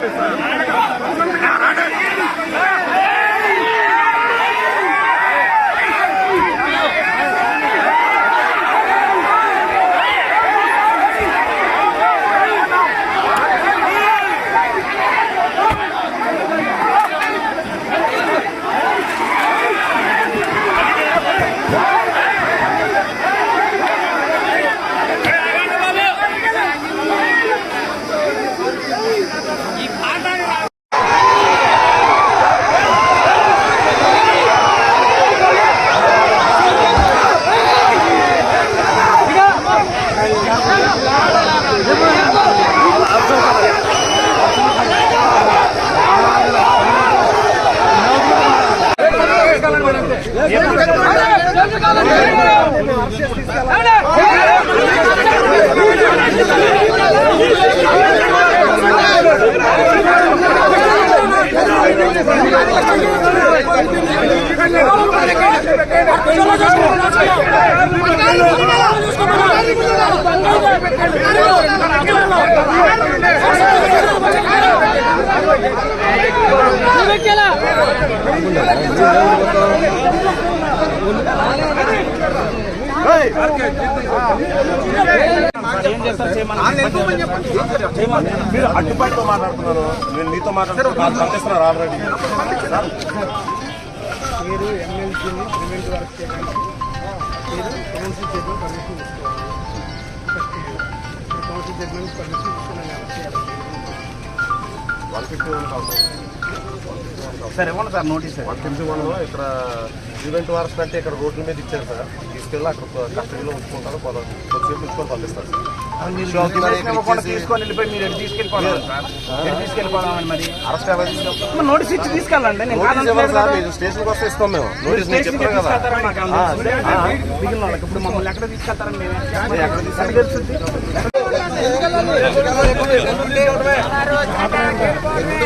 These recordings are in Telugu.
Thank you. మీరు అడ్డుపాటుతో మాట్లాడుతున్నారు నేను నీతో మాట్లాడుతున్నాను పంపిస్తున్నారు ఆల్రెడీ మీరు ఎమ్మెల్సీని ప్రివెంట్ వర్క్ చేయడానికి మీరు కౌన్సిల్ చైర్మన్ పర్మిషన్ తీసుకోవాలి కౌన్సిల్ చైర్మన్ పర్మిషన్ తీసుకున్నాను వాళ్ళకి ఫిఫ్టీ వన్ సార్ ఇవ్వండి. సార్ నోటీస్ వన్లో ఇక్కడ ఈవెంట్ వారస్ అంటే ఇక్కడ రోడ్ల మీద ఇచ్చారు సార్. తీసుకెళ్ళి అక్కడ కస్టడీలో ఉంచుకుంటారు కొద్ది- కొద్దిసేపు ఉంచుకొని పంపిస్తారు తీసుకొని వెళ్ళిపోయి మీరు తీసుకెళ్ళిపోవాలి సార్? తీసుకెళ్ళిపోదామని మరి? అరెస్ట్ ఎవరు మరి నోటీస్ ఇచ్చి తీసుకెళ్ళండి నేను స్టేషన్కి వస్తే ఇస్తాం మేము. నోటీస్ కదా. మిగిలిన వాళ్ళకి ఇప్పుడు మమ్మల్ని ఎక్కడ తీసుకెళ్తారని మేమే మరి ఎక్కడ తీసుకెళ్ళి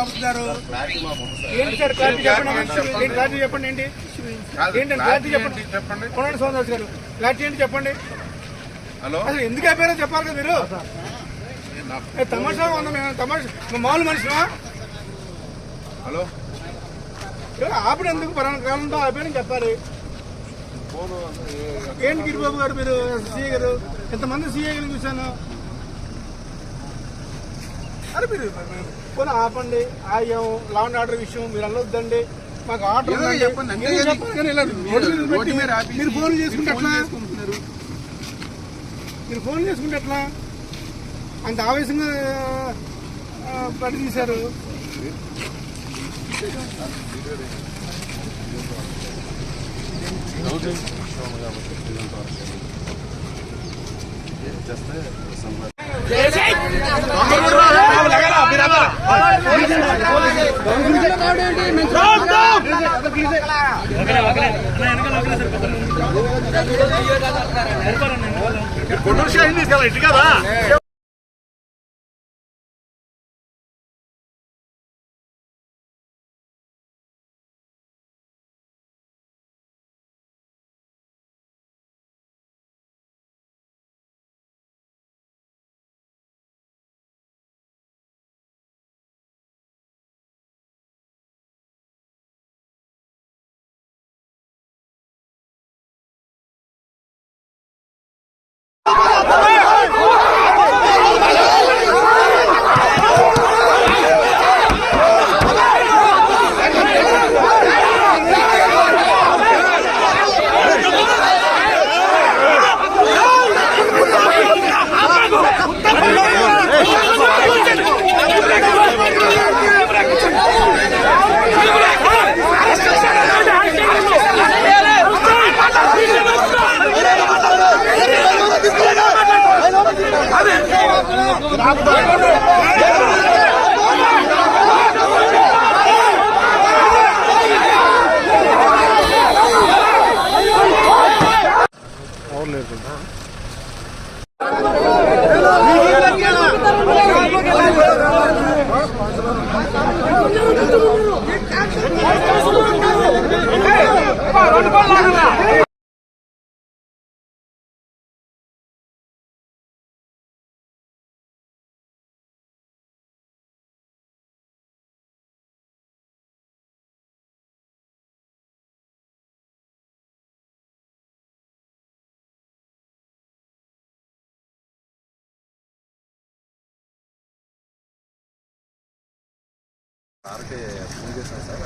ఆపుతున్నారు ఏంటి సార్ క్లారిటీ చెప్పండి క్లారిటీ చెప్పండి? ఏంటి ఏంటండి క్లారిటీ చెప్పండి? చెప్పండి? కొనండి సోమదాస్ గారు. క్లారిటీ ఏంటి చెప్పండి? హలో? అసలు ఎందుకు అయిపోయారో చెప్పాలి కదా మీరు? తమాషా ఉందా? మేము తమాషా మేము మామూలు మనిషిమా? హలో? ఏ, ఆపిన ఎందుకు? పలానా కాలంలో ఆపారని చెప్పాలి. ఏంటి గిరిబాబు గారు మీరు? సీఏ గారు? ఎంతమంది సీఏ గారిని చూశాను? అరే మీరు పోనీ ఆపండి. ఆయం లా అండ్ ఆర్డర్ విషయం మీరు అనొద్దండి. మాకు ఆర్డర్ ఉందండి. చెప్పండి, అంతే మీరు కానీ చెప్పండి. కానీ ఇలా మీరు రోడ్డు మీద రోడ్డు పెట్టి మీద ఆపేసి మీరు ఫోన్ చేసుకుంటే మీరు ఫోన్ ఎట్లా చేసుకుంటున్నారు. మీరు ఫోన్ చేసుకుంటే ఎట్లా? అంత ఆవేశంగా ఆ, పడి తీశారు. Hey! রাখবেন సార్కి ఫోన్ చేశాను సార్